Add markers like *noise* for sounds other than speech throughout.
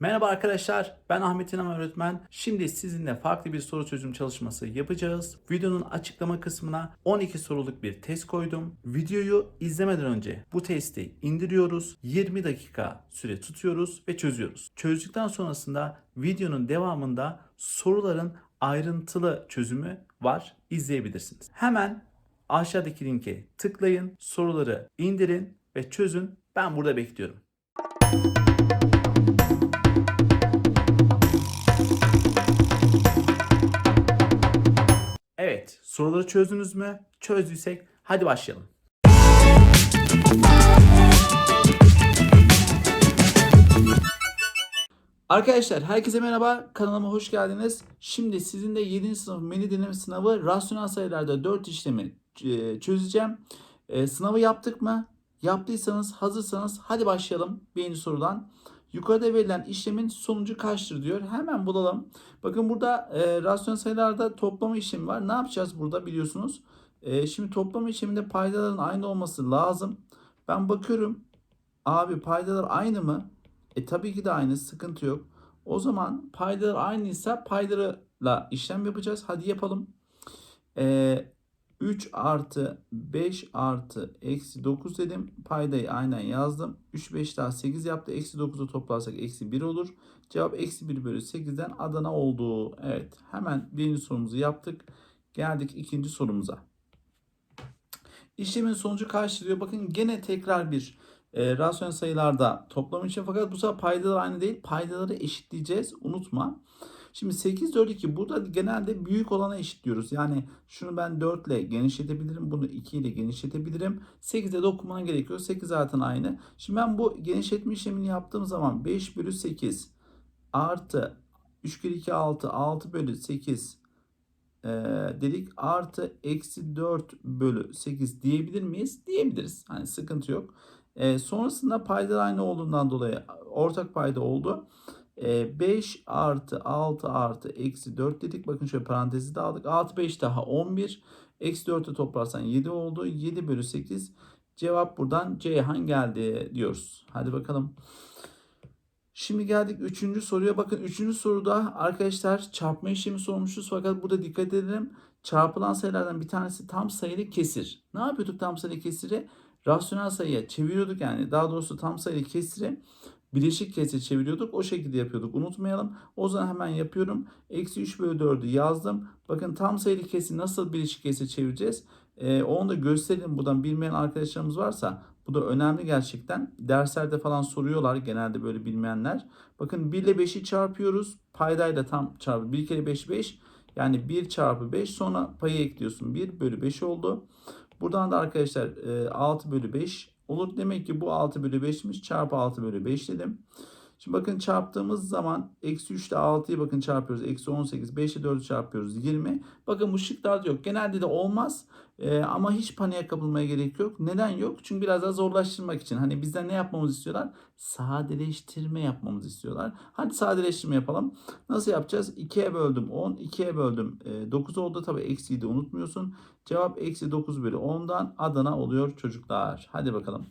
Merhaba arkadaşlar, ben Ahmet İnan öğretmen. Şimdi sizinle farklı bir soru çözüm çalışması yapacağız. Videonun açıklama kısmına 12 soruluk bir test koydum. Videoyu izlemeden önce bu testi indiriyoruz. 20 dakika süre tutuyoruz ve çözüyoruz. Çözdükten sonrasında videonun devamında soruların ayrıntılı çözümü var. İzleyebilirsiniz. Hemen aşağıdaki linke tıklayın, soruları indirin ve çözün. Ben burada bekliyorum. Evet, soruları çözdünüz mü? Çözdüysek hadi başlayalım. Arkadaşlar herkese merhaba. Kanalıma hoş geldiniz. Şimdi sizinle 7. sınıf menü deneme sınavı rasyonel sayılarda 4 işlemi e, çözeceğim. E, sınavı yaptık mı? Yaptıysanız, hazırsanız hadi başlayalım birinci sorudan. Yukarıda verilen işlemin sonucu kaçtır diyor. Hemen bulalım. Bakın burada e, rasyonel sayılarda toplama işlemi var. Ne yapacağız burada biliyorsunuz. E, şimdi toplama işleminde paydaların aynı olması lazım. Ben bakıyorum. Abi paydalar aynı mı? E tabii ki de aynı. Sıkıntı yok. O zaman paydalar aynıysa paydalarla işlem yapacağız. Hadi yapalım. E, 3 artı 5 artı eksi 9 dedim. Paydayı aynen yazdım. 3 5 daha 8 yaptı. Eksi 9'u toplarsak eksi 1 olur. Cevap eksi 1 bölü 8'den Adana oldu. Evet hemen birinci sorumuzu yaptık. Geldik ikinci sorumuza. İşlemin sonucu karşılıyor. Bakın gene tekrar bir e, rasyonel sayılarda toplam için fakat bu sefer paydalar aynı değil. Paydaları eşitleyeceğiz. Unutma. Şimdi 8, 4, 2 burada genelde büyük olana eşitliyoruz. Yani şunu ben 4 ile genişletebilirim. Bunu 2 ile genişletebilirim. 8'e dokunmana gerekiyor. 8 zaten aynı. Şimdi ben bu genişletme işlemini yaptığım zaman 5 bölü 8 artı 3 kere 2 6 6 bölü 8 e, dedik artı eksi 4 bölü 8 diyebilir miyiz? Diyebiliriz. Hani sıkıntı yok. E, sonrasında payda aynı olduğundan dolayı ortak payda oldu. 5 artı 6 artı eksi 4 dedik. Bakın şöyle parantezi de aldık. 6 5 daha 11. Eksi 4'ü toplarsan 7 oldu. 7 bölü 8. Cevap buradan Ceyhan geldi diyoruz. Hadi bakalım. Şimdi geldik 3. soruya. Bakın 3. soruda arkadaşlar çarpma işlemi sormuşuz. Fakat burada dikkat edelim. Çarpılan sayılardan bir tanesi tam sayılı kesir. Ne yapıyorduk tam sayılı kesiri? Rasyonel sayıya çeviriyorduk yani. Daha doğrusu tam sayılı kesiri bileşik kesir çeviriyorduk. O şekilde yapıyorduk. Unutmayalım. O zaman hemen yapıyorum. Eksi 3 bölü 4'ü yazdım. Bakın tam sayılı kesir nasıl bileşik kesir çevireceğiz? Ee, onu da gösterelim. Buradan bilmeyen arkadaşlarımız varsa bu da önemli gerçekten. Derslerde falan soruyorlar genelde böyle bilmeyenler. Bakın 1 ile 5'i çarpıyoruz. Paydayla tam çarpı. 1 kere 5 5. Yani 1 çarpı 5 sonra payı ekliyorsun. 1 bölü 5 oldu. Buradan da arkadaşlar 6 bölü 5 olur. Demek ki bu 6 bölü 5'miş. Çarpı 6 bölü 5 dedim. Şimdi bakın çarptığımız zaman eksi 3 ile 6'yı bakın çarpıyoruz. Eksi 18. 5 ile 4'ü çarpıyoruz. 20. Bakın bu şıklarda yok. Genelde de olmaz. Ee, ama hiç paniğe kapılmaya gerek yok. Neden yok? Çünkü biraz daha zorlaştırmak için. Hani bizden ne yapmamızı istiyorlar? Sadeleştirme yapmamızı istiyorlar. Hadi sadeleştirme yapalım. Nasıl yapacağız? 2'ye böldüm 10. 2'ye böldüm e, 9 oldu. Tabii eksiyi de unutmuyorsun. Cevap eksi 9 bölü 10'dan Adana oluyor çocuklar. Hadi bakalım.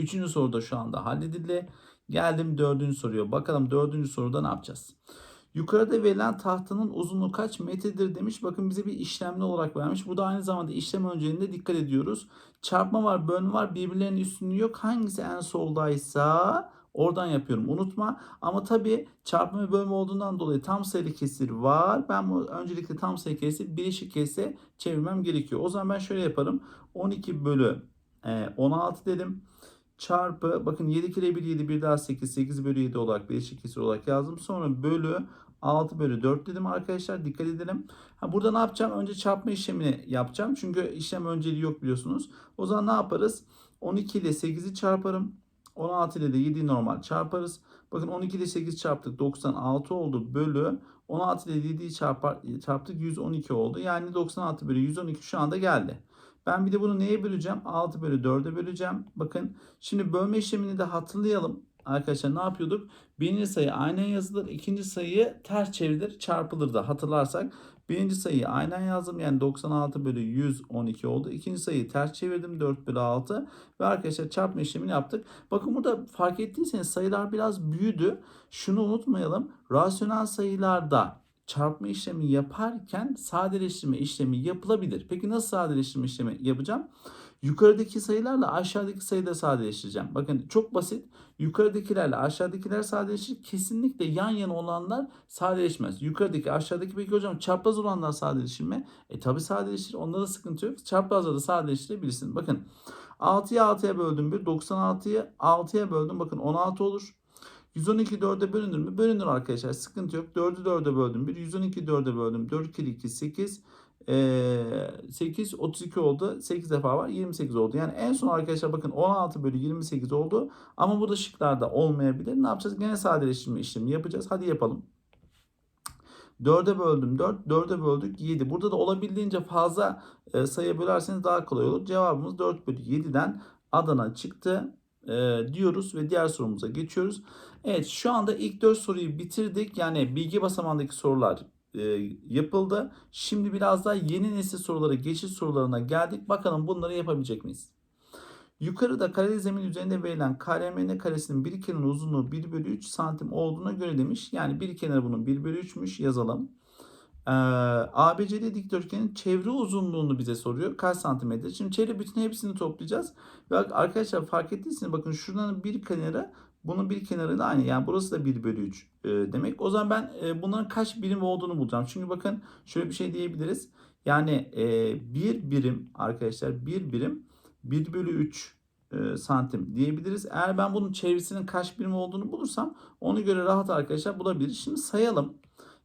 Üçüncü soruda şu anda halledildi. Geldim dördüncü soruya. Bakalım dördüncü soruda ne yapacağız? Yukarıda verilen tahtanın uzunluğu kaç metredir demiş. Bakın bize bir işlemli olarak vermiş. Bu da aynı zamanda işlem önceliğinde dikkat ediyoruz. Çarpma var, bölme var. Birbirlerinin üstünlüğü yok. Hangisi en soldaysa oradan yapıyorum. Unutma. Ama tabii çarpma ve bölme olduğundan dolayı tam sayılı kesir var. Ben bu öncelikle tam sayılı kesir bileşik kesire çevirmem gerekiyor. O zaman ben şöyle yaparım. 12 bölü 16 dedim çarpı bakın 7 kere 1 7 1 daha 8 8 bölü 7 olarak bileşik kesir olarak yazdım. Sonra bölü 6 bölü 4 dedim arkadaşlar dikkat edelim. Ha, burada ne yapacağım? Önce çarpma işlemini yapacağım. Çünkü işlem önceliği yok biliyorsunuz. O zaman ne yaparız? 12 ile 8'i çarparım. 16 ile de 7'yi normal çarparız. Bakın 12 ile 8 çarptık 96 oldu bölü 16 ile 7'yi çarpar, çarptık 112 oldu. Yani 96 bölü 112 şu anda geldi. Ben bir de bunu neye böleceğim? 6 bölü 4'e böleceğim. Bakın şimdi bölme işlemini de hatırlayalım. Arkadaşlar ne yapıyorduk? Birinci sayı aynen yazılır. ikinci sayı ters çevrilir çarpılır da hatırlarsak. Birinci sayıyı aynen yazdım. Yani 96 bölü 112 oldu. İkinci sayıyı ters çevirdim. 4 bölü 6. Ve arkadaşlar çarpma işlemini yaptık. Bakın burada fark ettiyseniz sayılar biraz büyüdü. Şunu unutmayalım. Rasyonel sayılarda çarpma işlemi yaparken sadeleştirme işlemi yapılabilir. Peki nasıl sadeleştirme işlemi yapacağım? Yukarıdaki sayılarla aşağıdaki sayıda sadeleştireceğim. Bakın çok basit. Yukarıdakilerle aşağıdakiler sadeleşir. Kesinlikle yan yana olanlar sadeleşmez. Yukarıdaki aşağıdaki peki hocam çapraz olanlar sadeleşir mi? E tabi sadeleşir. Onda da sıkıntı yok. Çaprazla da sadeleştirebilirsin. Bakın 6'ya 6'ya böldüm bir. 96'yı 6'ya böldüm. Bakın 16 olur. 112 4'e bölünür mü? Bölünür arkadaşlar. Sıkıntı yok. 4'ü 4'e böldüm. 1 112 4'e böldüm. 4 kere 2 8. Ee, 8 32 oldu. 8 defa var. 28 oldu. Yani en son arkadaşlar bakın 16 bölü 28 oldu. Ama bu da şıklarda olmayabilir. Ne yapacağız? Gene sadeleştirme işlemi yapacağız. Hadi yapalım. 4'e böldüm 4. 4'e böldük 7. Burada da olabildiğince fazla e, sayı bölerseniz daha kolay olur. Cevabımız 4 bölü 7'den Adana çıktı e, diyoruz ve diğer sorumuza geçiyoruz. Evet şu anda ilk 4 soruyu bitirdik. Yani bilgi basamağındaki sorular e, yapıldı. Şimdi biraz daha yeni nesil sorulara, geçiş sorularına geldik. Bakalım bunları yapabilecek miyiz? Yukarıda kareli zemin üzerinde verilen KLMN karesinin bir kenarının uzunluğu 1 bölü 3 santim olduğuna göre demiş. Yani bir kenarı bunun 1 bölü 3'müş yazalım. Ee, ABCD dikdörtgenin çevre uzunluğunu bize soruyor. Kaç santimetre? Şimdi çevre bütün hepsini toplayacağız. Ve arkadaşlar fark ettiyseniz bakın şuradan bir kenarı bunun bir kenarı da aynı. Yani burası da 1 bölü 3 e, demek. O zaman ben e, bunların kaç birim olduğunu bulacağım. Çünkü bakın şöyle bir şey diyebiliriz. Yani e, bir birim arkadaşlar bir birim 1 bölü 3 e, santim diyebiliriz. Eğer ben bunun çevresinin kaç birim olduğunu bulursam onu göre rahat arkadaşlar bulabiliriz. Şimdi sayalım.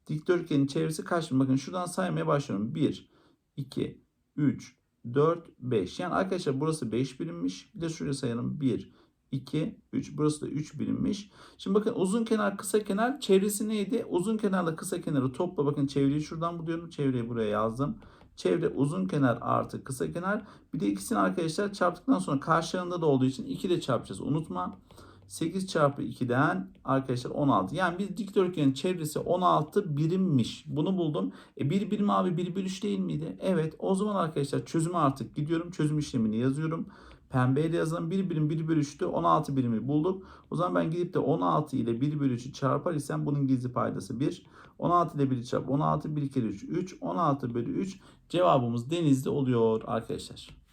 Dikdörtgenin çevresi kaç birim? Bakın şuradan saymaya başlıyorum. 1, 2, 3, 4, 5. Yani arkadaşlar burası 5 birimmiş. Bir de şuraya sayalım. 1, 2, 3. Burası da 3 birimmiş. Şimdi bakın uzun kenar kısa kenar çevresi neydi? Uzun kenarla kısa kenarı topla. Bakın çevreyi şuradan buluyorum. Çevreyi buraya yazdım. Çevre uzun kenar artı kısa kenar. Bir de ikisini arkadaşlar çarptıktan sonra karşılığında da olduğu için 2 de çarpacağız. Unutma. 8 çarpı 2'den arkadaşlar 16. Yani biz dikdörtgenin çevresi 16 birimmiş. Bunu buldum. E 1 birim abi 1 bölü 3 değil miydi? Evet. O zaman arkadaşlar çözüme artık gidiyorum. Çözüm işlemini yazıyorum. Pembeyle yazalım. 1 birim 1 bölü 3'tü. 16 birimi bulduk. O zaman ben gidip de 16 ile 1 bölü 3'ü çarpar isem bunun gizli paydası 1. 16 ile 1 çarp 16 1 kere 3 3. 16 bölü 3 cevabımız denizli oluyor arkadaşlar.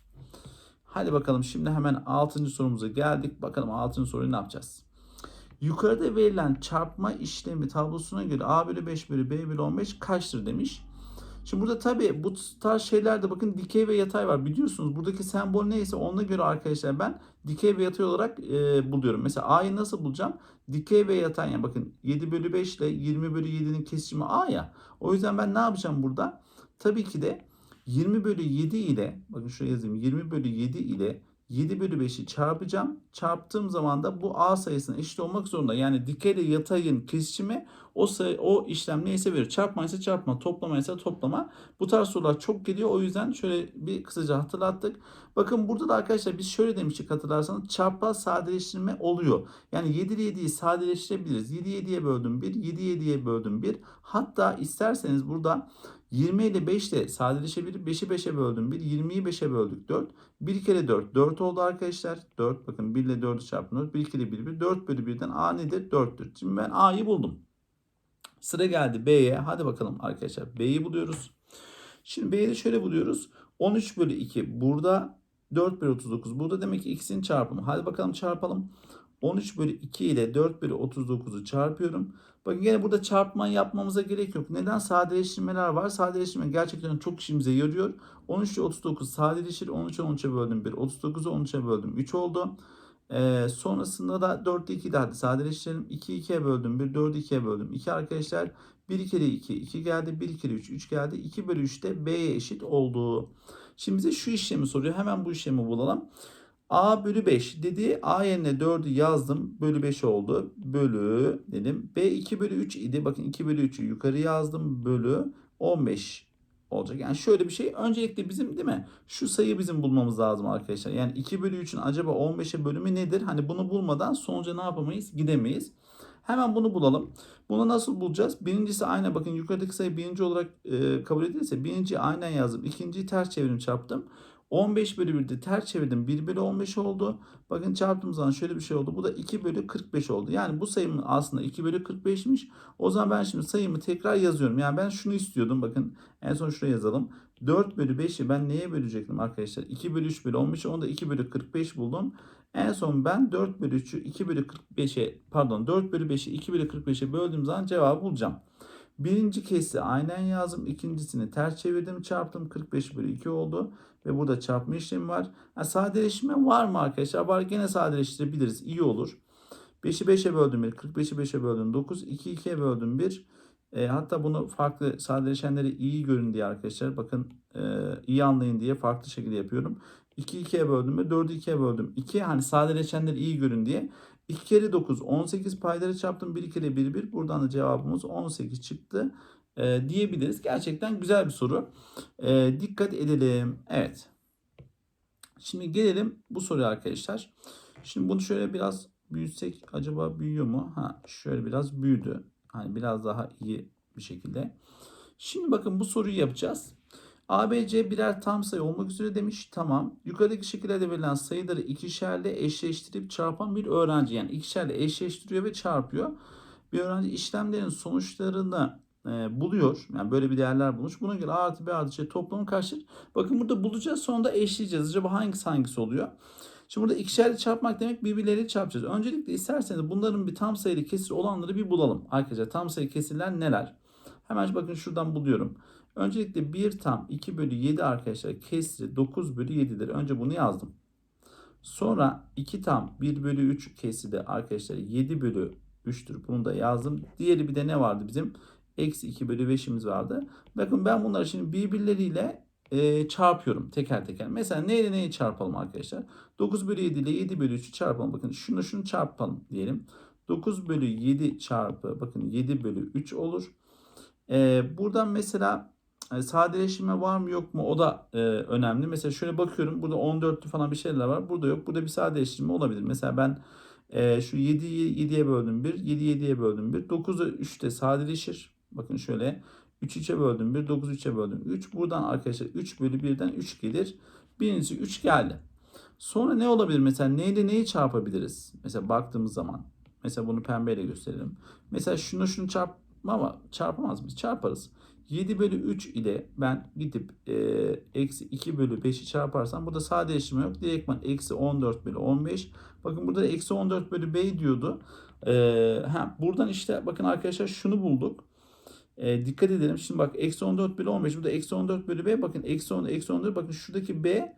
Hadi bakalım şimdi hemen 6. sorumuza geldik. Bakalım 6. soruyu ne yapacağız? Yukarıda verilen çarpma işlemi tablosuna göre A bölü 5 bölü B bölü 15 kaçtır demiş. Şimdi burada tabii bu tarz şeylerde bakın dikey ve yatay var. Biliyorsunuz buradaki sembol neyse ona göre arkadaşlar ben dikey ve yatay olarak e, buluyorum. Mesela A'yı nasıl bulacağım? Dikey ve yatay yani bakın 7 bölü 5 ile 20 bölü 7'nin kesişimi A ya. O yüzden ben ne yapacağım burada? Tabii ki de 20 bölü 7 ile bakın şuraya yazayım 20 bölü 7 ile 7 bölü 5'i çarpacağım. Çarptığım zaman da bu A sayısına eşit olmak zorunda. Yani dikey ile yatayın kesişimi o sayı, o işlem neyse verir. Çarpma ise çarpma, toplama ise toplama. Bu tarz sorular çok geliyor. O yüzden şöyle bir kısaca hatırlattık. Bakın burada da arkadaşlar biz şöyle demiştik hatırlarsanız çarpma sadeleştirme oluyor. Yani 7 ile 7'yi sadeleştirebiliriz. 7 7'ye böldüm 1, 7 7'ye böldüm 1. Hatta isterseniz burada 20 ile 5 ile sadeleşebilir. 5'i 5'e böldüm 1. 20'yi 5'e böldük 4. 1 kere 4. 4 oldu arkadaşlar. 4 bakın 1 ile 4'ü çarpın 4. 1 kere 1 1. 4 bölü 1'den A nedir? 4'tür. Şimdi ben A'yı buldum. Sıra geldi B'ye. Hadi bakalım arkadaşlar. B'yi buluyoruz. Şimdi B'yi de şöyle buluyoruz. 13 bölü 2 burada 4 bölü 39 burada demek ki ikisinin çarpımı. Hadi bakalım çarpalım. 13 bölü 2 ile 4 bölü 39'u çarpıyorum. Bakın yine burada çarpma yapmamıza gerek yok. Neden? Sadeleştirmeler var. Sadeleştirme gerçekten çok işimize yarıyor. 13 ile 39 sadeleşir. 13 13'e böldüm 1. 39'u 13'e böldüm 3 oldu. Ee, sonrasında da 4 ile 2 de hadi sadeleştirelim. 2 2'ye böldüm 1. 4 2'ye böldüm 2 arkadaşlar. 1 kere 2 2 geldi. 1 kere 3 3 geldi. 2 bölü 3 de B'ye eşit oldu. Şimdi bize şu işlemi soruyor. Hemen bu işlemi bulalım. A bölü 5 dedi. A yerine 4'ü yazdım. Bölü 5 oldu. Bölü dedim. B 2 bölü 3 idi. Bakın 2 bölü 3'ü yukarı yazdım. Bölü 15 olacak. Yani şöyle bir şey. Öncelikle bizim değil mi? Şu sayı bizim bulmamız lazım arkadaşlar. Yani 2 bölü 3'ün acaba 15'e bölümü nedir? Hani bunu bulmadan sonuca ne yapamayız? Gidemeyiz. Hemen bunu bulalım. Bunu nasıl bulacağız? Birincisi aynen bakın yukarıdaki sayı birinci olarak e, kabul edilirse birinciyi aynen yazdım. İkinciyi ters çevirim çarptım. 15 bölü 1'de ters çevirdim 1 bölü 15 oldu. Bakın çarptığım zaman şöyle bir şey oldu. Bu da 2 bölü 45 oldu. Yani bu sayımın aslında 2 bölü 45'miş. O zaman ben şimdi sayımı tekrar yazıyorum. Yani ben şunu istiyordum. Bakın en son şuraya yazalım. 4 bölü 5'i ben neye bölecektim arkadaşlar? 2 bölü 3 bölü 15'i onu da 2 bölü 45 buldum. En son ben 4 bölü 3'ü 2 bölü 45'e pardon 4 bölü 5'i 2 bölü 45'e böldüğüm zaman cevabı bulacağım. Birinci kesi aynen yazdım. ikincisini ters çevirdim çarptım. 45 bölü 2 oldu. Ve burada çarpma işlemi var. Ha, sadeleşme var mı arkadaşlar? Var gene sadeleştirebiliriz. İyi olur. 5'i 5'e böldüm 1. 45'i 5'e böldüm 9. 2'yi 2'ye böldüm 1. E, hatta bunu farklı sadeleşenleri iyi görün diye arkadaşlar. Bakın e, iyi anlayın diye farklı şekilde yapıyorum. 2'yi 2'ye böldüm ve 4'ü 2'ye böldüm. 2 hani sadeleşenleri iyi görün diye. 2 kere 9 18 payları çarptım. 1 kere 1 1. Buradan da cevabımız 18 çıktı e, diyebiliriz. Gerçekten güzel bir soru. E, dikkat edelim. Evet. Şimdi gelelim bu soruya arkadaşlar. Şimdi bunu şöyle biraz büyütsek acaba büyüyor mu? Ha şöyle biraz büyüdü. Hani biraz daha iyi bir şekilde. Şimdi bakın bu soruyu yapacağız. ABC birer tam sayı olmak üzere demiş. Tamam. Yukarıdaki şekillerde verilen sayıları ikişerle eşleştirip çarpan bir öğrenci. Yani ikişerle eşleştiriyor ve çarpıyor. Bir öğrenci işlemlerin sonuçlarını e, buluyor. Yani böyle bir değerler bulmuş. Buna göre A artı B artı C toplamı kaçtır? Bakın burada bulacağız sonra da eşleyeceğiz. Acaba hangisi hangisi oluyor? Şimdi burada ikişerli çarpmak demek birbirleriyle çarpacağız. Öncelikle isterseniz bunların bir tam sayılı kesir olanları bir bulalım. Arkadaşlar tam sayı kesirler neler? Hemen bakın şuradan buluyorum. Öncelikle 1 tam 2 bölü 7 arkadaşlar kesri 9 bölü 7'dir. Önce bunu yazdım. Sonra 2 tam 1 bölü 3 kesri de arkadaşlar 7 bölü 3'tür. Bunu da yazdım. Diğeri bir de ne vardı bizim? Eksi 2 bölü 5'imiz vardı. Bakın ben bunları şimdi birbirleriyle e, çarpıyorum teker teker. Mesela neyle neyi çarpalım arkadaşlar? 9 bölü 7 ile 7 bölü 3'ü çarpalım. Bakın şunu şunu çarpalım diyelim. 9 bölü 7 çarpı bakın 7 bölü 3 olur. E, buradan mesela e, sadeleşme var mı yok mu o da e, önemli. Mesela şöyle bakıyorum burada 14'lü falan bir şeyler var. Burada yok. Burada bir sadeleştirme olabilir. Mesela ben e, şu 7'yi 7'ye böldüm 1. 7'yi 7'ye böldüm 1. 9'u 3'te sadeleşir. Bakın şöyle 3 3'e böldüm 1, 9 3'e böldüm 3. Buradan arkadaşlar 3 bölü 1'den 3 gelir. Birincisi 3 geldi. Sonra ne olabilir? Mesela neyle neyi çarpabiliriz? Mesela baktığımız zaman. Mesela bunu pembeyle gösterelim. Mesela şunu şunu çarpma ama çarpamaz mıyız? Çarparız. 7 bölü 3 ile ben gidip eksi 2 bölü 5'i çarparsam burada sadeleştirme yok. Direktman eksi 14 bölü 15. Bakın burada da eksi 14 bölü b diyordu. E, ha, buradan işte bakın arkadaşlar şunu bulduk. E, dikkat edelim. Şimdi bak eksi 14 bölü 15. Burada eksi 14 bölü b. Bakın eksi 10, eksi 14. Bakın şuradaki b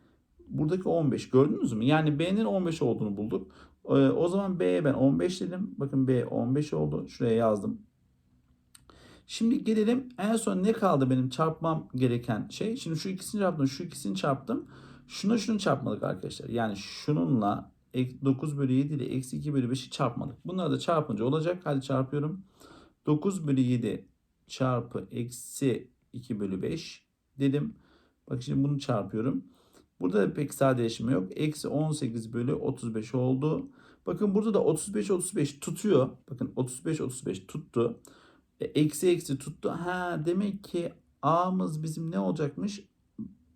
buradaki 15. Gördünüz mü? Yani b'nin 15 olduğunu bulduk. E, o zaman b'ye ben 15 dedim. Bakın b 15 oldu. Şuraya yazdım. Şimdi gelelim en son ne kaldı benim çarpmam gereken şey. Şimdi şu ikisini çarptım, şu ikisini çarptım. Şunu şunu çarpmadık arkadaşlar. Yani şununla 9 bölü 7 ile eksi 2 bölü 5'i çarpmadık. Bunları da çarpınca olacak. Hadi çarpıyorum. 9 bölü 7 çarpı eksi 2 bölü 5 dedim. Bak şimdi bunu çarpıyorum. Burada da pek sadeleşme yok. Eksi 18 bölü 35 oldu. Bakın burada da 35 35 tutuyor. Bakın 35 35 tuttu. E, eksi eksi tuttu. Ha demek ki A'mız bizim ne olacakmış?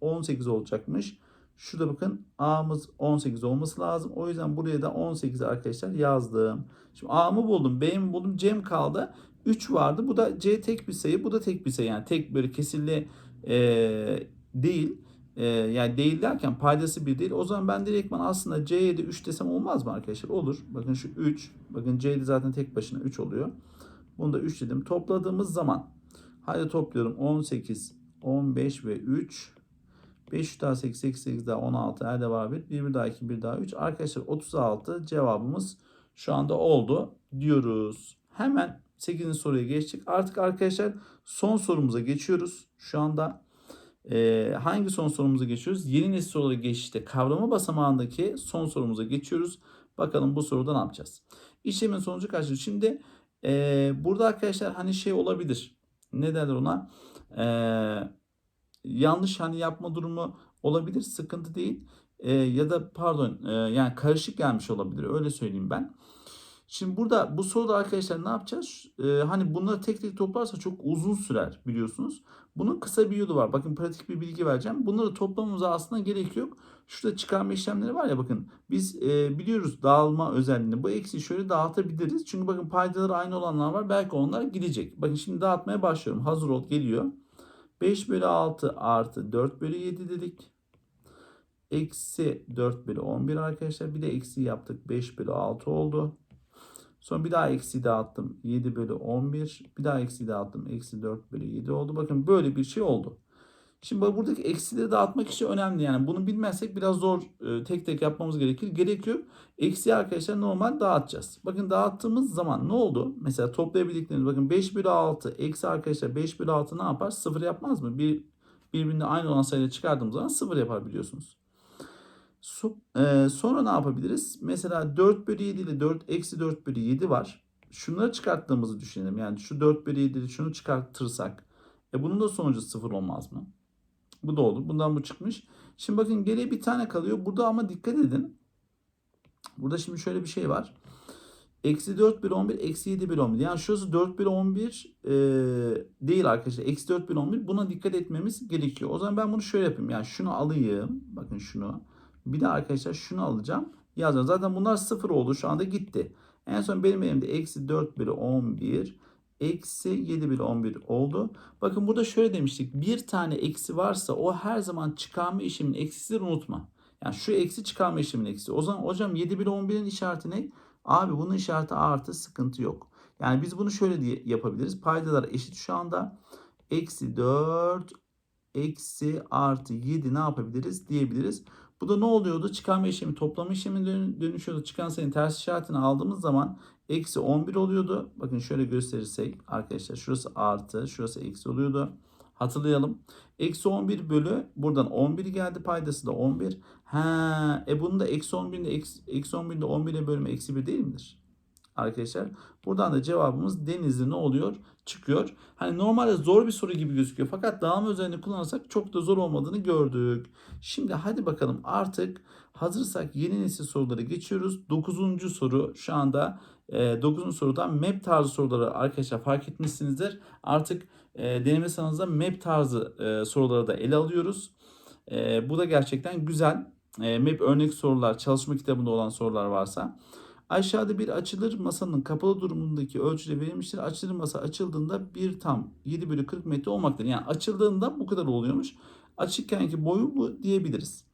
18 olacakmış. Şurada bakın A'mız 18 olması lazım. O yüzden buraya da 18 arkadaşlar yazdım. Şimdi A'mı buldum, B'mi buldum, C'm kaldı. 3 vardı. Bu da C tek bir sayı, bu da tek bir sayı. Yani tek böyle kesirli e, değil. E, yani değil derken paydası bir değil. O zaman ben direktman aslında C'ye de 3 desem olmaz mı arkadaşlar? Olur. Bakın şu 3. Bakın C'de zaten tek başına 3 oluyor. Bunu da 3 dedim. Topladığımız zaman hadi topluyorum 18, 15 ve 3. 5 daha 8, 8, 8 daha 16. Elde var 1. 1, 1 daha 2, 1 daha 3. Arkadaşlar 36 cevabımız şu anda oldu diyoruz. Hemen 8. soruya geçtik. Artık arkadaşlar son sorumuza geçiyoruz. Şu anda e, hangi son sorumuza geçiyoruz? Yeni nesil sorulara geçişte kavrama basamağındaki son sorumuza geçiyoruz. Bakalım bu soruda ne yapacağız? İşlemin sonucu kaçtır? Şimdi e, burada arkadaşlar hani şey olabilir. Ne derler ona? Eee yanlış hani yapma durumu olabilir. Sıkıntı değil. E, ya da pardon e, yani karışık gelmiş olabilir. Öyle söyleyeyim ben. Şimdi burada bu soruda arkadaşlar ne yapacağız? Ee, hani bunları tek tek toplarsa çok uzun sürer biliyorsunuz. Bunun kısa bir yolu var. Bakın pratik bir bilgi vereceğim. Bunları toplamamıza aslında gerek yok. Şurada çıkarma işlemleri var ya bakın. Biz e, biliyoruz dağılma özelliğini. Bu eksiği şöyle dağıtabiliriz. Çünkü bakın paydaları aynı olanlar var. Belki onlar gidecek. Bakın şimdi dağıtmaya başlıyorum. Hazır ol geliyor. 5 bölü 6 artı 4 bölü 7 dedik. Eksi 4 bölü 11 arkadaşlar. Bir de eksi yaptık. 5 bölü 6 oldu. Sonra bir daha eksi dağıttım. 7 bölü 11. Bir daha eksi dağıttım. Eksi 4 bölü 7 oldu. Bakın böyle bir şey oldu. Şimdi buradaki eksileri dağıtmak için önemli. Yani bunu bilmezsek biraz zor e, tek tek yapmamız gerekir. Gerek yok. Eksi arkadaşlar normal dağıtacağız. Bakın dağıttığımız zaman ne oldu? Mesela toplayabildikleriniz bakın 5 bölü 6 eksi arkadaşlar 5 bölü 6 ne yapar? 0 yapmaz mı? Bir, birbirine aynı olan sayıları çıkardığımız zaman 0 yapar biliyorsunuz. So, e, sonra ne yapabiliriz? Mesela 4 bölü 7 ile 4 eksi 4 bölü 7 var. Şunları çıkarttığımızı düşünelim. Yani şu 4 bölü 7 ile şunu çıkartırsak. E bunun da sonucu 0 olmaz mı? Bu da olur. Bundan bu çıkmış. Şimdi bakın geriye bir tane kalıyor. Burada ama dikkat edin. Burada şimdi şöyle bir şey var. Eksi 4 bölü 11, eksi 7 bölü 11. Yani şurası 4 bölü 11 e, değil arkadaşlar. Eksi 4 bölü 11. Buna dikkat etmemiz gerekiyor. O zaman ben bunu şöyle yapayım. Yani şunu alayım. Bakın şunu. Bir de arkadaşlar şunu alacağım. Yazacağım. Zaten bunlar 0 oldu. Şu anda gitti. En son benim elimde eksi 4 bölü 11 eksi 7 bölü 11 oldu. Bakın burada şöyle demiştik. Bir tane eksi varsa o her zaman çıkarma işleminin eksisidir unutma. Yani şu eksi çıkarma işleminin eksi. O zaman hocam 7 bölü 11'in işareti ne? Abi bunun işareti artı sıkıntı yok. Yani biz bunu şöyle diye yapabiliriz. Paydalar eşit şu anda. Eksi 4 eksi artı 7 ne yapabiliriz diyebiliriz. Bu da ne oluyordu? Çıkarma işlemi toplama işlemine dön- dönüşüyordu. Çıkan sayının ters işaretini aldığımız zaman eksi 11 oluyordu. Bakın şöyle gösterirsek arkadaşlar şurası artı şurası eksi oluyordu. Hatırlayalım. Eksi 11 bölü buradan 11 geldi paydası da 11. Ha, e bunun da eksi 11 ile eksi, eksi 11 ile 11 ile bölümü eksi 1 değil midir? Arkadaşlar buradan da cevabımız denizli ne oluyor? Çıkıyor. Hani normalde zor bir soru gibi gözüküyor. Fakat dağılma özelliğini kullanırsak çok da zor olmadığını gördük. Şimdi hadi bakalım artık hazırsak yeni nesil sorulara geçiyoruz. 9. soru şu anda e, 9. sorudan map tarzı soruları arkadaşlar fark etmişsinizdir. Artık e, deneme sınavınızda map tarzı e, soruları da ele alıyoruz. E, bu da gerçekten güzel. E, map örnek sorular, çalışma kitabında olan sorular varsa. Aşağıda bir açılır masanın kapalı durumundaki ölçüde verilmiştir. Açılır masa açıldığında bir tam 7 bölü 40 metre olmaktadır. Yani açıldığında bu kadar oluyormuş. Açıkkenki boyu bu diyebiliriz.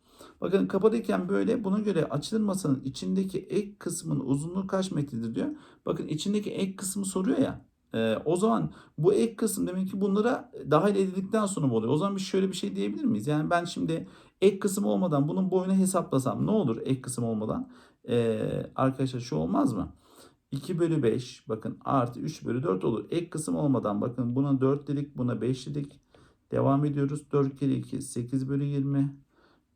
Bakın kapalıyken böyle buna göre açılır masanın içindeki ek kısmın uzunluğu kaç metredir diyor. Bakın içindeki ek kısmı soruyor ya. e, o zaman bu ek kısım demek ki bunlara dahil edildikten sonra oluyor? O zaman biz şöyle bir şey diyebilir miyiz? Yani ben şimdi ek kısım olmadan bunun boyunu hesaplasam ne olur ek kısım olmadan? Ee, arkadaşlar şu olmaz mı? 2 bölü 5 bakın artı 3 bölü 4 olur. Ek kısım olmadan bakın buna 4 dedik buna 5 dedik. Devam ediyoruz. 4 kere 2 8 bölü 20.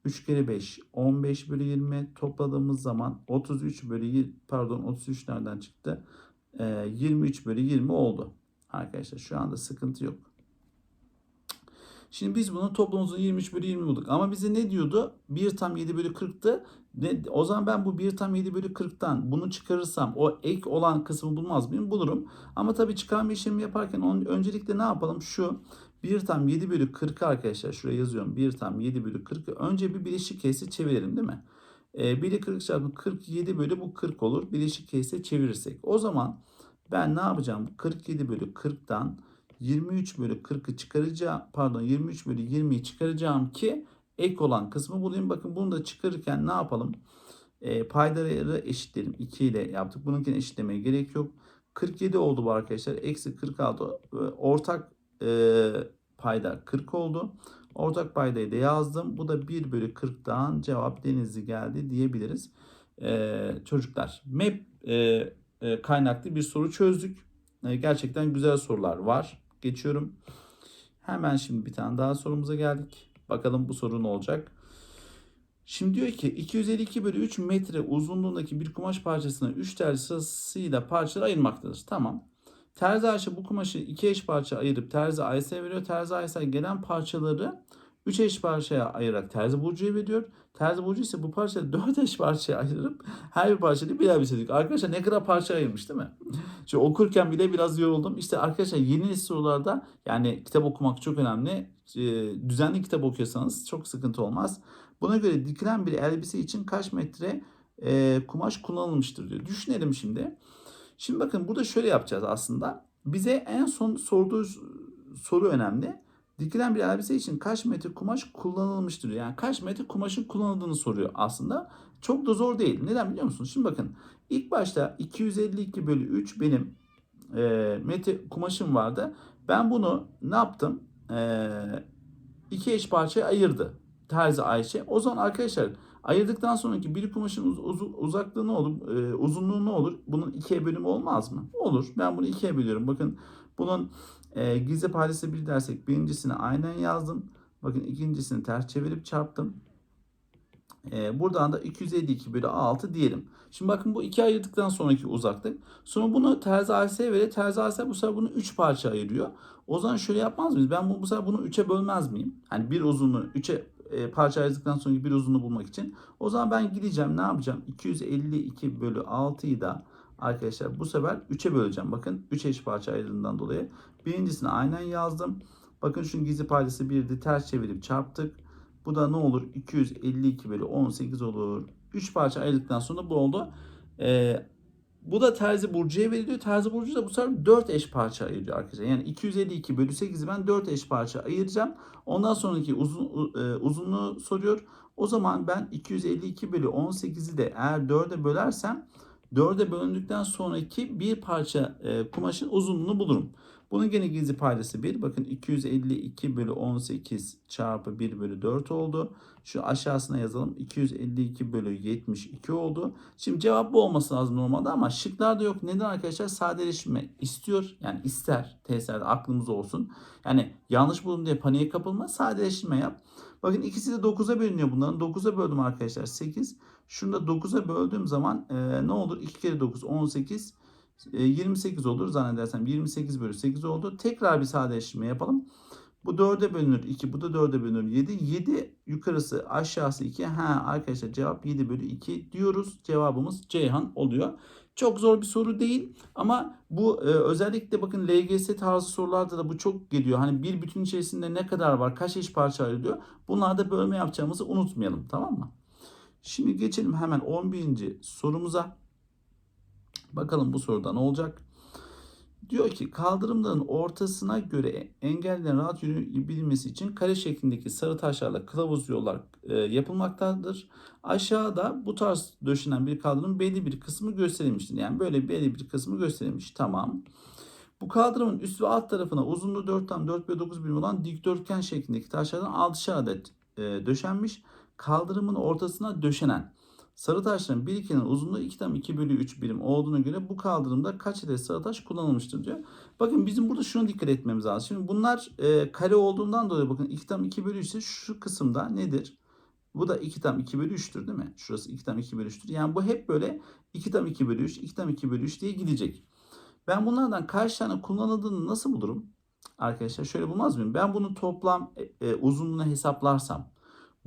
3 kere 5 15 bölü 20 topladığımız zaman 33 bölü 20, pardon 33 nereden çıktı? Ee, 23 bölü 20 oldu. Arkadaşlar şu anda sıkıntı yok. Şimdi biz bunun toplamımızı 23 bölü 20 bulduk. Ama bize ne diyordu? 1 tam 7 bölü 40'tı. Ne, o zaman ben bu 1 tam 7 bölü 40'tan bunu çıkarırsam o ek olan kısmı bulmaz mıyım? Bulurum. Ama tabii çıkarma işlemi yaparken onun, öncelikle ne yapalım? Şu 1 tam 7 bölü 40'ı arkadaşlar şuraya yazıyorum. 1 tam 7 bölü 40'ı önce bir bileşik kese çevirelim değil mi? Ee, 1 40 çarpı 47 bölü bu 40 olur. Bileşik kese çevirirsek. O zaman ben ne yapacağım? 47 bölü 40'tan 23 bölü 40'ı çıkaracağım. Pardon 23 bölü 20'yi çıkaracağım ki ek olan kısmı bulayım. Bakın bunu da çıkarırken ne yapalım? E, paydaları eşitleyelim. 2 ile yaptık. Bununkini eşitlemeye gerek yok. 47 oldu bu arkadaşlar. Eksi 46. E, Ortak e, payda 40 oldu. Ortak paydayı da yazdım. Bu da 1 bölü 40'tan cevap denizli geldi diyebiliriz. E, çocuklar map e, e, kaynaklı bir soru çözdük. E, gerçekten güzel sorular var. Geçiyorum. Hemen şimdi bir tane daha sorumuza geldik. Bakalım bu soru ne olacak? Şimdi diyor ki 252 bölü 3 metre uzunluğundaki bir kumaş parçasını 3 terzi sırasıyla parçalara ayırmaktadır. Tamam. Terzi Ayşe bu kumaşı iki eş parça ayırıp terzi Ayşe'ye veriyor. Terzi Ayşe gelen parçaları 3 eş parçaya ayırarak terzi burcuya veriyor. Terzi burcu ise bu parçayı *laughs* 4 eş parçaya ayırıp her bir parçayı birer bitirdik. Arkadaşlar ne kadar parça ayırmış değil mi? Şimdi okurken bile biraz yoruldum. İşte arkadaşlar yeni sorularda yani kitap okumak çok önemli. Ee, düzenli kitap okuyorsanız çok sıkıntı olmaz. Buna göre dikilen bir elbise için kaç metre e, kumaş kullanılmıştır diyor. Düşünelim şimdi. Şimdi bakın burada şöyle yapacağız aslında. Bize en son sorduğu soru önemli. Dikilen bir elbise için kaç metre kumaş kullanılmıştır? Yani kaç metre kumaşın kullanıldığını soruyor aslında. Çok da zor değil. Neden biliyor musunuz? Şimdi bakın ilk başta 252 bölü 3 benim e, metre kumaşım vardı. Ben bunu ne yaptım? E, iki eş parçaya ayırdı. Terzi Ayşe. O zaman arkadaşlar ayırdıktan sonraki bir kumaşın uz- uz- uzaklığı ne olur? E, uzunluğu ne olur? Bunun ikiye bölümü olmaz mı? Olur. Ben bunu ikiye bölüyorum. Bakın bunun e, gizli paydası bir dersek birincisini aynen yazdım. Bakın ikincisini ters çevirip çarptım. E, buradan da 252 bölü 6 diyelim. Şimdi bakın bu iki ayırdıktan sonraki uzaklık. Sonra bunu terzi AS'ye verir. Terzi AS bu sefer bunu 3 parça ayırıyor. O zaman şöyle yapmaz mıyız? Ben bu, bu sefer bunu 3'e bölmez miyim? Hani bir uzunluğu 3'e e, parça ayırdıktan sonraki bir uzunluğu bulmak için. O zaman ben gideceğim ne yapacağım? 252 bölü 6'yı da arkadaşlar bu sefer 3'e böleceğim. Bakın 3 eş parça ayrıldığından dolayı. Birincisini aynen yazdım. Bakın şunun gizli paydası 1'di. Ters çevirip çarptık. Bu da ne olur? 252 bölü 18 olur. 3 parça ayırdıktan sonra bu oldu. Ee, bu da terzi burcuya veriliyor. Terzi burcu da bu sefer 4 eş parça ayırıyor arkadaşlar. Yani 252 bölü 8'i ben 4 eş parça ayıracağım. Ondan sonraki uzun, e, uzunluğu soruyor. O zaman ben 252 bölü 18'i de eğer 4'e bölersem 4'e bölündükten sonraki bir parça e, kumaşın uzunluğunu bulurum. Bunun gene gizli paydası 1. Bakın 252 bölü 18 çarpı 1 bölü 4 oldu. Şu aşağısına yazalım. 252 bölü 72 oldu. Şimdi cevap bu olması lazım normalde ama şıklarda yok. Neden arkadaşlar? Sadeleşme istiyor. Yani ister. Testlerde aklımızda olsun. Yani yanlış buldum diye paniğe kapılma. Sadeleşme yap. Bakın ikisi de 9'a bölünüyor bunların. 9'a böldüm arkadaşlar 8. Şunu da 9'a böldüğüm zaman e, ne olur? 2 kere 9 18. E, 28 olur zannedersem. 28 bölü 8 oldu. Tekrar bir sadeleştirme yapalım. Bu 4'e bölünür 2. Bu da 4'e bölünür 7. 7 yukarısı aşağısı 2. Ha arkadaşlar cevap 7 bölü 2 diyoruz. Cevabımız Ceyhan oluyor. Çok zor bir soru değil ama bu e, özellikle bakın LGS tarzı sorularda da bu çok geliyor. Hani bir bütün içerisinde ne kadar var, kaç eş parça ayrılıyor. Bunlarda bölme yapacağımızı unutmayalım tamam mı? Şimdi geçelim hemen 11. sorumuza. Bakalım bu soruda ne olacak? Diyor ki kaldırımların ortasına göre engellilerin rahat yürüyebilmesi için kare şeklindeki sarı taşlarla kılavuz yollar e, yapılmaktadır. Aşağıda bu tarz döşenen bir kaldırım belli bir kısmı gösterilmiştir. Yani böyle belli bir kısmı gösterilmiş. Tamam. Bu kaldırımın üst ve alt tarafına uzunluğu 4 tam 4 ve 9 birim olan dikdörtgen şeklindeki taşlardan 6'şer adet e, döşenmiş. Kaldırımın ortasına döşenen sarı taşların bir ikinin uzunluğu 2 tam 2 bölü 3 birim olduğuna göre bu kaldırımda kaç adet sarı taş kullanılmıştır diyor. Bakın bizim burada şunu dikkat etmemiz lazım. Şimdi bunlar e, kare olduğundan dolayı bakın 2 tam 2 bölü 3 ise şu kısımda nedir? Bu da 2 tam 2 bölü 3'tür değil mi? Şurası 2 tam 2 bölü 3'tür. Yani bu hep böyle 2 tam 2 bölü 3, 2 tam 2 bölü 3 diye gidecek. Ben bunlardan kaç tane kullanıldığını nasıl bulurum? Arkadaşlar şöyle bulmaz mıyım? Ben bunun toplam e, e, uzunluğunu hesaplarsam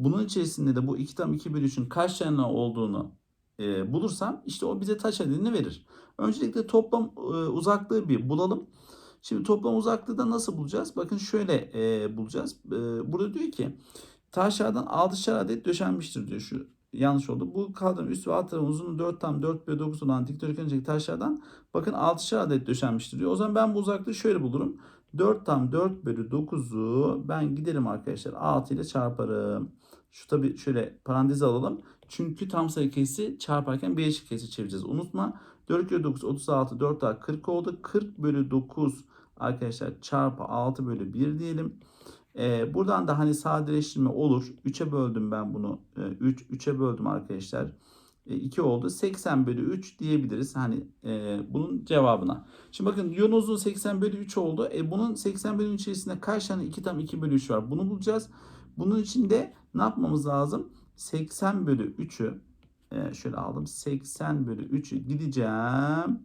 bunun içerisinde de bu 2 tam 2 bölü 3'ün kaç tane olduğunu e, bulursam işte o bize taş adedini verir. Öncelikle toplam e, uzaklığı bir bulalım. Şimdi toplam uzaklığı da nasıl bulacağız? Bakın şöyle e, bulacağız. E, burada diyor ki taşlardan 6'şer adet döşenmiştir diyor şu yanlış oldu. Bu kaldırım üst ve alt tarafın uzunluğu 4 tam 4 bölü 9 olan dikdörtgen taşlardan bakın 6'şer adet döşenmiştir diyor. O zaman ben bu uzaklığı şöyle bulurum. 4 tam 4 bölü 9'u ben giderim arkadaşlar 6 ile çarparım. Şu tabi şöyle parantezi alalım. Çünkü tam sayı kesri çarparken bir eşit kesri çevireceğiz. Unutma. 4 kere 9 36 4 daha 40 oldu. 40 bölü 9 arkadaşlar çarpı 6 bölü 1 diyelim. Ee, buradan da hani sadeleştirme olur. 3'e böldüm ben bunu. Ee, 3 3'e böldüm arkadaşlar. E, 2 oldu. 80 bölü 3 diyebiliriz. Hani e, bunun cevabına. Şimdi bakın uzunluğu 80 bölü 3 oldu. E, bunun 80 bölü 3 içerisinde kaç tane 2 tam 2 bölü 3 var? Bunu bulacağız. Bunun için de ne yapmamız lazım? 80 bölü 3'ü e, şöyle aldım. 80 bölü 3'ü gideceğim.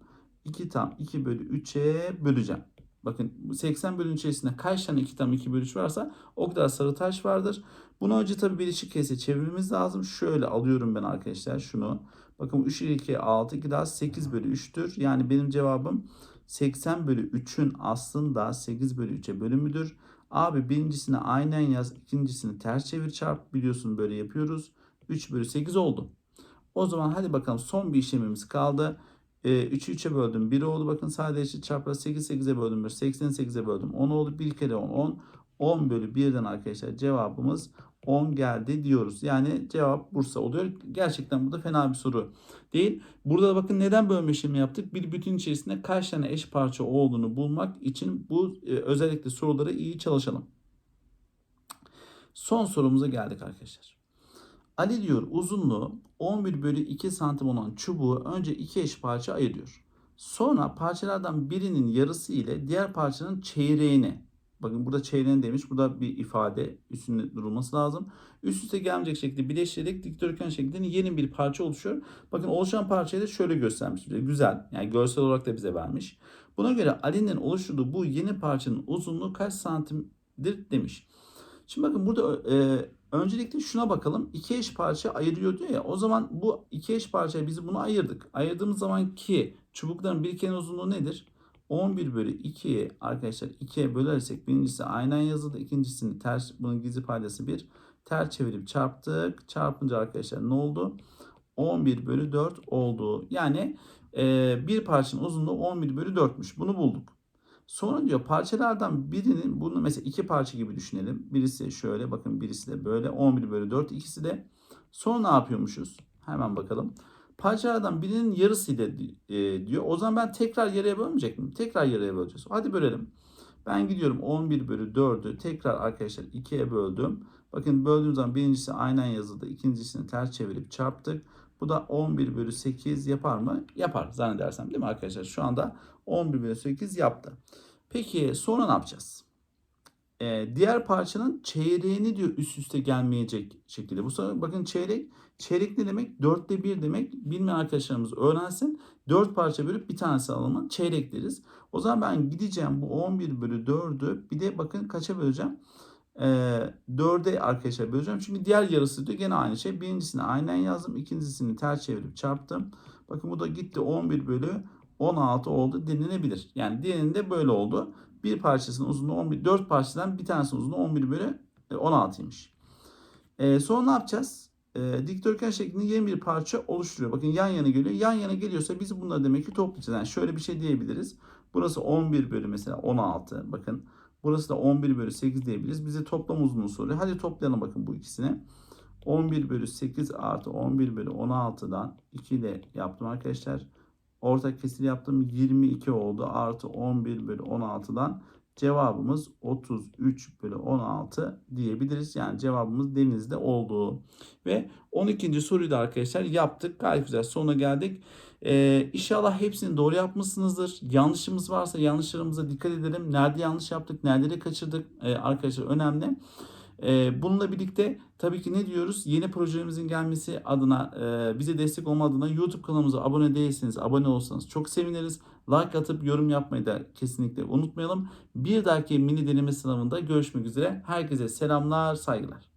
2 tam 2 bölü 3'e böleceğim. Bakın bu 80 bölünün içerisinde kaç tane 2 tam 2 bölü 3 varsa o kadar sarı taş vardır. Bunu önce tabii bileşik kese çevirmemiz lazım. Şöyle alıyorum ben arkadaşlar şunu. Bakın 3 ile 2 6 2 daha 8 bölü 3'tür. Yani benim cevabım 80 bölü 3'ün aslında 8 bölü 3'e bölümüdür. Abi birincisini aynen yaz, ikincisini ters çevir çarp. Biliyorsun böyle yapıyoruz. 3 bölü 8 oldu. O zaman hadi bakalım son bir işlemimiz kaldı. E, 3'ü 3'e böldüm 1 oldu. Bakın sadece çapraz 8 8'e böldüm 1. 80'i 8'e böldüm 10 oldu. 1 kere 10 10. 10 bölü 1'den arkadaşlar cevabımız 10 geldi diyoruz. Yani cevap Bursa oluyor. Gerçekten bu da fena bir soru değil. Burada da bakın neden bölme işlemi yaptık? Bir bütün içerisinde kaç tane eş parça olduğunu bulmak için bu e, özellikle soruları iyi çalışalım. Son sorumuza geldik arkadaşlar. Ali diyor uzunluğu 11 bölü 2 santim olan çubuğu önce iki eş parça ayırıyor. Sonra parçalardan birinin yarısı ile diğer parçanın çeyreğini bakın burada çeyreğini demiş. Burada bir ifade üstünde durulması lazım. Üst üste gelmeyecek şekilde birleştirerek dikdörtgen şeklinde yeni bir parça oluşuyor. Bakın oluşan parçayı da şöyle göstermiş. Güzel. Yani görsel olarak da bize vermiş. Buna göre Ali'nin oluşturduğu bu yeni parçanın uzunluğu kaç santimdir demiş. Şimdi bakın burada e, öncelikle şuna bakalım. İki eş parça ayırıyor diyor ya. O zaman bu iki eş parçaya biz bunu ayırdık. Ayırdığımız zaman ki çubukların bir kenar uzunluğu nedir? 11 bölü 2'yi arkadaşlar 2'ye bölersek birincisi aynen yazıldı. ikincisini ters bunun gizli paydası 1. Ters çevirip çarptık. Çarpınca arkadaşlar ne oldu? 11 bölü 4 oldu. Yani e, bir parçanın uzunluğu 11 bölü 4'müş. Bunu bulduk. Sonra diyor parçalardan birinin bunu mesela iki parça gibi düşünelim. Birisi şöyle bakın birisi de böyle 11 bölü 4 ikisi de. Sonra ne yapıyormuşuz? Hemen bakalım. Parçalardan birinin yarısıyla e, diyor. O zaman ben tekrar yarıya bölmeyecek miyim? Tekrar yarıya böleceğiz. Hadi bölelim. Ben gidiyorum 11 bölü 4'ü tekrar arkadaşlar 2'ye böldüm. Bakın böldüğüm zaman birincisi aynen yazıldı. ikincisini ters çevirip çarptık. Bu da 11 bölü 8 yapar mı? Yapar zannedersem değil mi arkadaşlar? Şu anda 11 bölü 8 yaptı. Peki sonra ne yapacağız? Ee, diğer parçanın çeyreğini diyor üst üste gelmeyecek şekilde. Bu sefer bakın çeyrek. Çeyrek ne demek? Dörtte bir demek. Bilmeyen arkadaşlarımız öğrensin. Dört parça bölüp bir tanesi alalım. Çeyrek deriz. O zaman ben gideceğim bu 11 bölü 4'ü bir de bakın kaça böleceğim? e, 4'e arkadaşlar böleceğim. Çünkü diğer yarısı diyor gene aynı şey. Birincisini aynen yazdım. ikincisini ters çevirip çarptım. Bakın bu da gitti 11 bölü 16 oldu denilebilir. Yani diğerinde böyle oldu. Bir parçasının uzunluğu 11, 4 parçadan bir tanesinin uzunluğu 11 bölü 16'ymış. E, sonra ne yapacağız? E, dikdörtgen şeklinde yeni bir parça oluşturuyor. Bakın yan yana geliyor. Yan yana geliyorsa biz bunları demek ki toplayacağız. Yani şöyle bir şey diyebiliriz. Burası 11 bölü mesela 16. Bakın Burası da 11 bölü 8 diyebiliriz. Bize toplam uzunluğu soruyor. Hadi toplayalım bakın bu ikisini. 11 bölü 8 artı 11 bölü 16'dan 2 ile yaptım arkadaşlar. Ortak kesir yaptım. 22 oldu. Artı 11 bölü 16'dan cevabımız 33 bölü 16 diyebiliriz. Yani cevabımız denizde olduğu. Ve 12. soruyu da arkadaşlar yaptık. Gayet güzel sonuna geldik. Ee, inşallah hepsini doğru yapmışsınızdır. Yanlışımız varsa yanlışlarımıza dikkat edelim. Nerede yanlış yaptık, nerede kaçırdık ee, arkadaşlar önemli. Bununla birlikte tabii ki ne diyoruz? Yeni projemizin gelmesi adına bize destek olma adına YouTube kanalımıza abone değilseniz abone olsanız çok seviniriz. Like atıp yorum yapmayı da kesinlikle unutmayalım. Bir dahaki mini deneme sınavında görüşmek üzere. Herkese selamlar, saygılar.